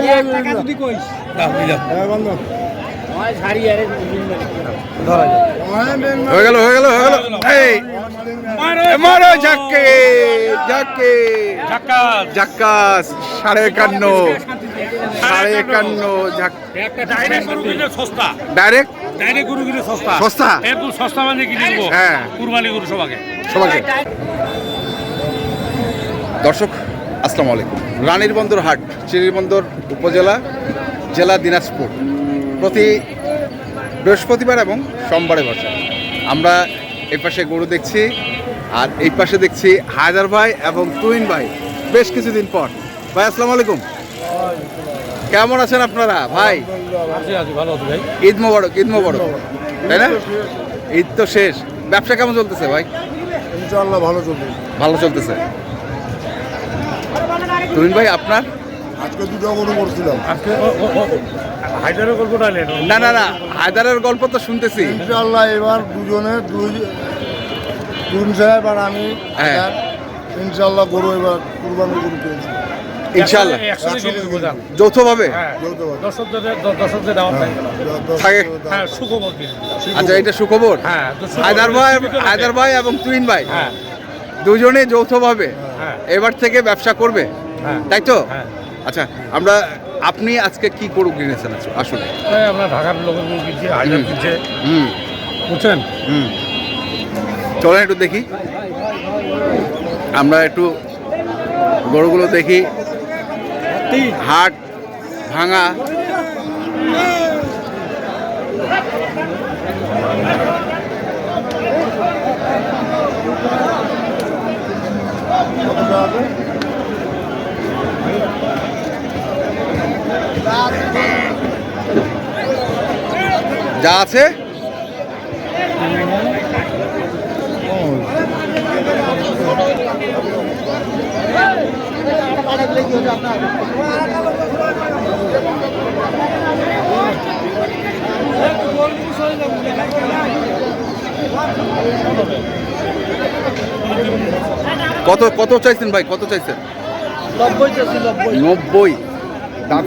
হয়ে গেল হয়ে গেল হয়ে গেল। এই। মারো। ঝাক্কে ঝাক্কে। ঝাক্কাস। সাড়ে একান্ন। সাড়ে একান্ন সস্তা। ডাইরেক্ট ডাইরেক্ট গরু কিনলে সস্তা। সস্তা? একটু সস্তা মানে কিনে হ্যাঁ। কুরবানি গরু সবাকে সবাইকে। দর্শক আসসালামু আলাইকুম। রানীর বন্দর হাট চিরিবন্দর উপজেলা জেলা দিনাজপুর। প্রতি বৃহস্পতিবার এবং সোমবারে বসে আমরা এই পাশে গরু দেখছি আর এই পাশে দেখছি হায়দার ভাই এবং তুইন ভাই। বেশ কিছুদিন পর। ভাই আসসালামু আলাইকুম। কেমন আছেন আপনারা? ভাই। ঈদ মোবারক ঈদ মোবারক। তাই না? ঈদ তো শেষ। ব্যবসা কেমন চলতেছে ভাই? ইনশাআল্লাহ ভালো চলবে। ভালো চলতেছে। তুমিন ভাই আপনার? আজকে দুটো গরু করছিলাম। আজকে? হায়দারের গল্পটা এলেন না না না হায়দারের গল্প তো শুনতেছি। ইনশাআল্লাহ এবার দুজনে দুই দুন সাহেব আর আমি হ্যাঁ। আর ইনশাআল্লাহ গরু এবার কুরবানি গরু পেয়েছি। ইনশাল্লাহ যৌথভাবে? হ্যাঁ। হ্যাঁ কিনে আচ্ছা এটা সুখবর? হ্যাঁ হায়দার ভাই হায়দার ভাই এবং তুইন ভাই হ্যাঁ। দুজনে যৌথভাবে। হ্যাঁ। এবার থেকে ব্যবসা করবে? হ্যাঁ তাই তো? হ্যাঁ। আচ্ছা আমরা আপনি আজকে কি করুক কিনেছেন আছে আসলে এই আমরা ঢাকার লোকের গরু কিনছি। কিনছে হুম। বুঝছেন? হুম। চলেন একটু দেখি। আমরা একটু গরুগুলো দেখি। হাট ভাঙা। যা আছে? কত কত চাইছেন ভাই? কত চাইছেন? নব্বই দাঁত?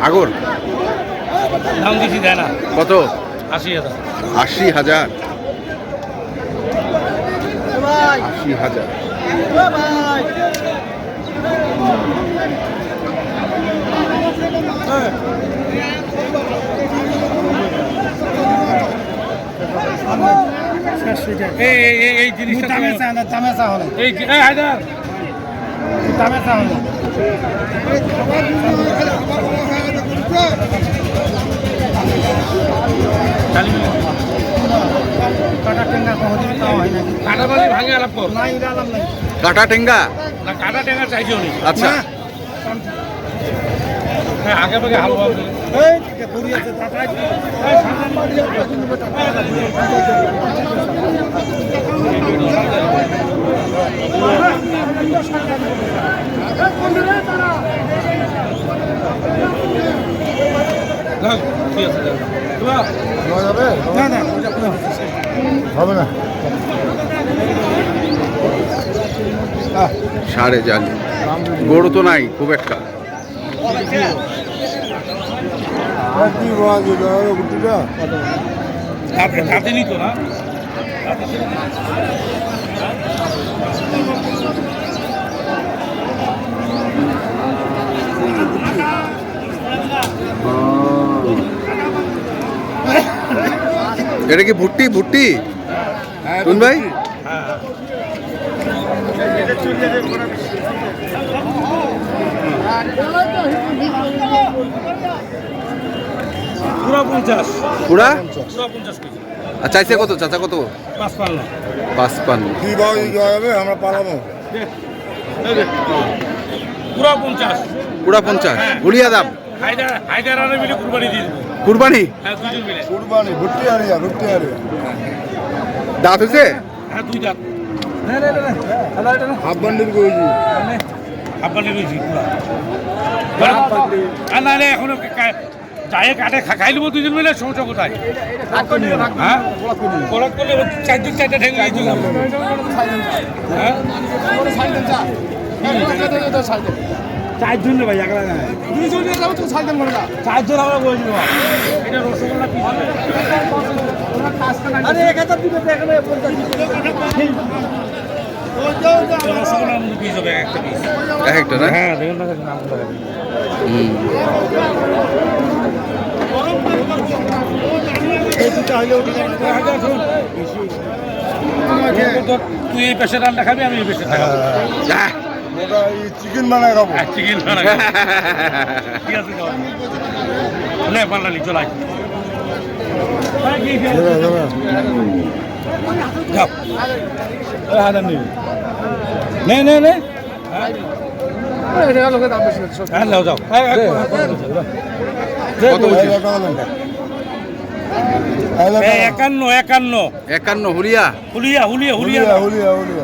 আগর? দাম দিছি দেয় না। কত? আশি হাজার। আশি হাজার? আশি হাজার। এই এই এই এই জিনিসটা এই হায়দার। কাটা টেঙ্গা? না কাটা টেঙ্গা চাইছেও নি আচ্ছা হ্যাঁ আগে ভাগে হাল ভাবছে ঠিক আছে দেওয়া হবে না। সাড়ে জাল গরু তো নাই খুব একটা আর কি বলা যেটা গুটিটা তাতে নিত না এটা কি ভুট্টি ভুট্টি? কোন ভাই? পুরা? পঞ্চাশ পুরা আর চাইছে কত? চাচা কত? পাঁচ পান্ন পাঁচপান্ন। কি যাবে আমরা পালাবো। পুরা পঞ্চাশ পুরা পঞ্চাশ দাম? কুরবানি দাঁত হয়েছে? হাফ পুরা। না না এখনও চায়ে কাটে খাই নেব দুজন মিলে সমস্যা কোথায়? হ্যাঁ? করলে ও চারজন চারটা ঠেঙে হ্যাঁ চারজন ভাই একলা না চারজন আমরা বলে দিব এটা রসগোল্লা হবে রসগোল্লা আমাদের পিস হবে একটা পিস একটা না হ্যাঁ দেখুন না করে হুম। তুই এই পেশে রান্না খাবি আমি এই পেশে খাব চিকেন বানায় খাব চিকেন রান্না ঠিক আছে। নে পাল্লালি চলাই যাও হাজার নিবি নে নে নে হ্যাঁ যাও একান্ন একান্ন। একান্ন হুলিয়া? হুলিয়া হুলিয়া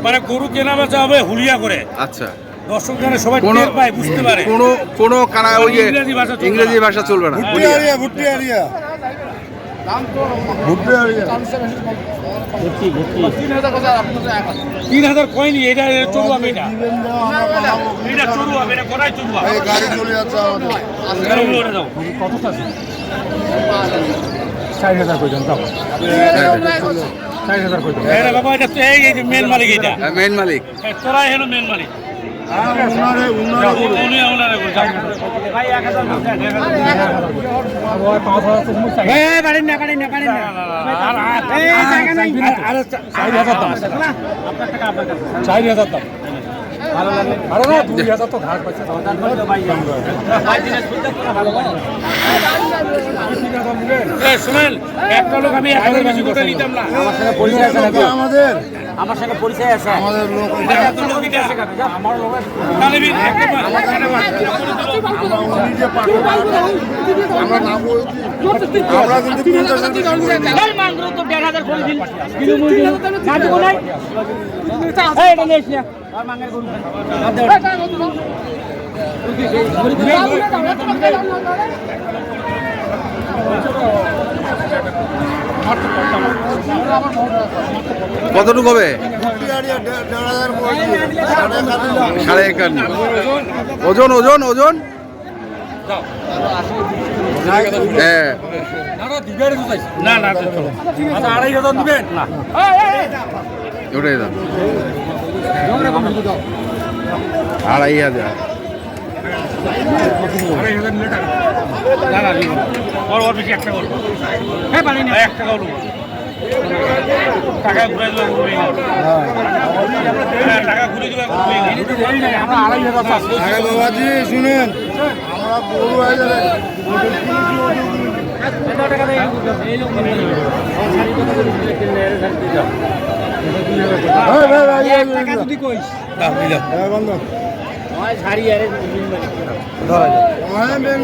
মানে গরু কেনা বেচা হবে হুলিয়া করে। আচ্ছা। দর্শক জানে সবাই টের পায় বুঝতে পারে। কোনো কোনো কানা ওই ইংরেজি ভাষা চলবে না। তিন হাজার কয়নি এটা এটা চড়ুয়া এটা চড়ুয়া এটা কড়াই চড়ুয়া। গাড়ি চলে যাচ্ছে কত চার হাজার চার মেন মালিক এটা। মেইন মালিক। এই তোরাই হলো মেন মালিক। উনারে উনারে বলো। উনি ওনারে করে যাও ভাই 1000 টাকা এই বাড়ি না বাড়ি না বাড়ি না আর আর এই জায়গা নাই আর 4000 দাম আপনার টাকা আপনার কাছে 4000 দাম ভালো লাগে আরে না 2000 তো ঘাট পাচ্ছে শুনেন একটা লোক আমি হাজার আমাদের আমার সঙ্গে পরিচয় আছে। আমাদের লোক লোক আমার লোক একটা আমার কতটুকু হবে? সাড়ে একান্ন। ওজন ওজন ওজন? হ্যাঁ। না না আচ্ছা আড়াই হাজার দিবেন? না। ওটাই দাম। আড়াই হাজার। না না নিবো না। ওর ওর বেশি একটা করব হ্যাঁ পারি না একটা করব টাকা ঘুরে দেবো ঘুরে হ্যাঁ টাকা ঘুরে দেবো ঘুরে আমরা আড়াই হাজার আরে বাবাজি শুনেন আমরা গরু হাজারে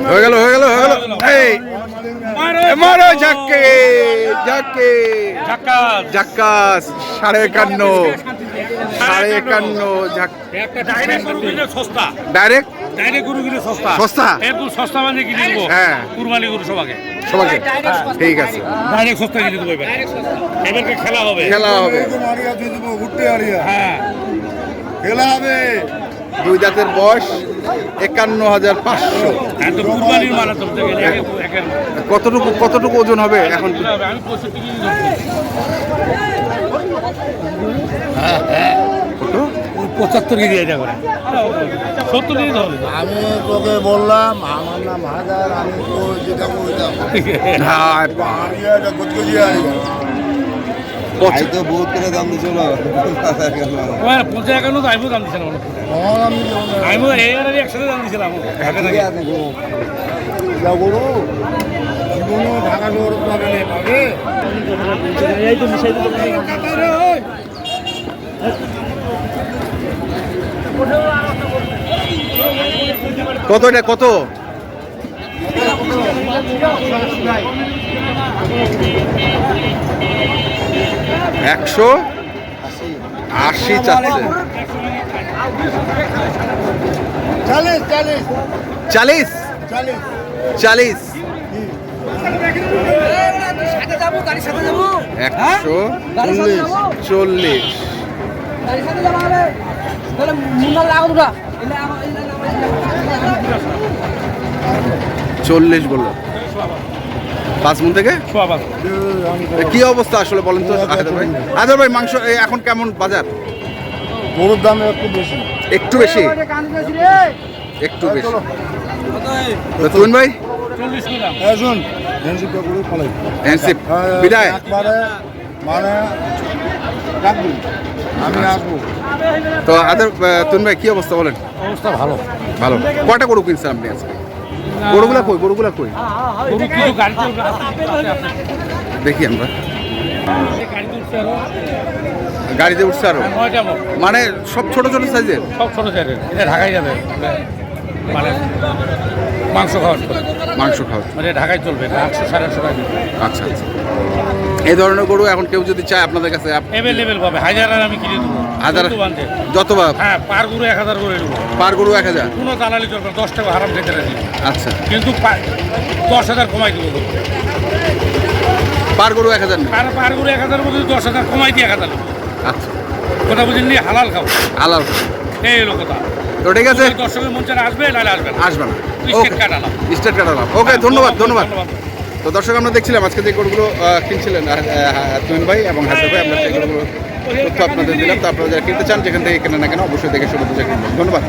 হয়ে গেল হয়ে গেল হয়ে গেল। এই মারো ঝাক্কে ঝাক্কে। ঝাক্কাস, সাড়ে একান্ন সাড়ে একান্ন সস্তা সস্তা? মানে হ্যাঁ। ঠিক আছে। খেলা হবে। হ্যাঁ খেলা হবে। দুই দাঁতের বয়স একান্ন হাজার পাঁচশো কতটুকু কতটুকু ওজন হবে এখন? পঁচাত্তর কেজি এটা করে। সত্তর কেজি ধরবে আমি তোকে বললাম আমার নাম হাজার আমি তো যেটা বলতাম। পঞ্চাশ একান্ন তো আইবো দাম দিছিলাম আমি আইবো এই আর একসাথে দাম দিছিলাম আগে থেকে। যা গরু জীবনে ঢাকা শহর পাবে না এই তো মিশাই কত এটা কত? একশো আশি চাচ্ছে। চালিশ চালিশ। একশো গাড়ির চল্লিশ। চল্লিশ বলল। পাঁচ মন থেকে কি অবস্থা আসলে বলেন তো হায়দার ভাই? হায়দার ভাই মাংস এখন কেমন বাজার? গরুর দাম একটু বেশি। একটু বেশি? একটু বেশি। তুমিন ভাই? বিদায়। মানে আমি আসব। তো হায়দার তুমিন ভাই কি অবস্থা বলেন? অবস্থা ভালো। ভালো। কটা গরু কিনছেন আপনি আজকে? গরুগুলা কই গরুগুলা কই? দেখি আমরা। গাড়িতে উঠছে আরও? মোট মানে সব ছোট ছোট সাইজের? সব ছোটো সাইজের। এটা ঢাকায় যাবে। মানে মাংস খাওয়ার মাংস খাওয়া মানে ঢাকায় চলবে আটশো সাড়ে আটশো টাকা। আচ্ছা আচ্ছা। এই ধরনের গরু এখন কেউ যদি চায় আপনাদের কাছে অ্যাভেলেবেল পাবে। হাজার আর আমি কিনে দেবো। হাজার যত হ্যাঁ পার গরু এক হাজার করে দেবো পার গরু এক হাজার। কোনো দালালি চলবে দশ টাকা হারাম খেতে রাজি আচ্ছা। কিন্তু দশ হাজার কমাই দেবো পার গরু এক হাজার আর পার গরু এক হাজার মধ্যে দশ হাজার কমাই দিয়ে এক হাজার। আচ্ছা। কথা বুঝেন নি? হালাল খাব। আলাল এই হলো কথা। তো ঠিক আছে। দর্শকের চায় আসবে নাহলে আসবে না। আসবে না। স্টেট কাটালাম। স্টেট কাটালাম। ওকে ধন্যবাদ। ধন্যবাদ। তো দর্শক, আমরা দেখছিলাম আজকে যে গরুগুলো কিনছিলেন তুমিন ভাই এবং হাসান ভাই আমরা সেই গরুগুলো তথ্য আপনাদের দিলাম। তো আপনারা যারা কিনতে চান, যেখান থেকে কেনা না কেন, অবশ্যই দেখে শুনে বুঝে কিনবেন। ধন্যবাদ।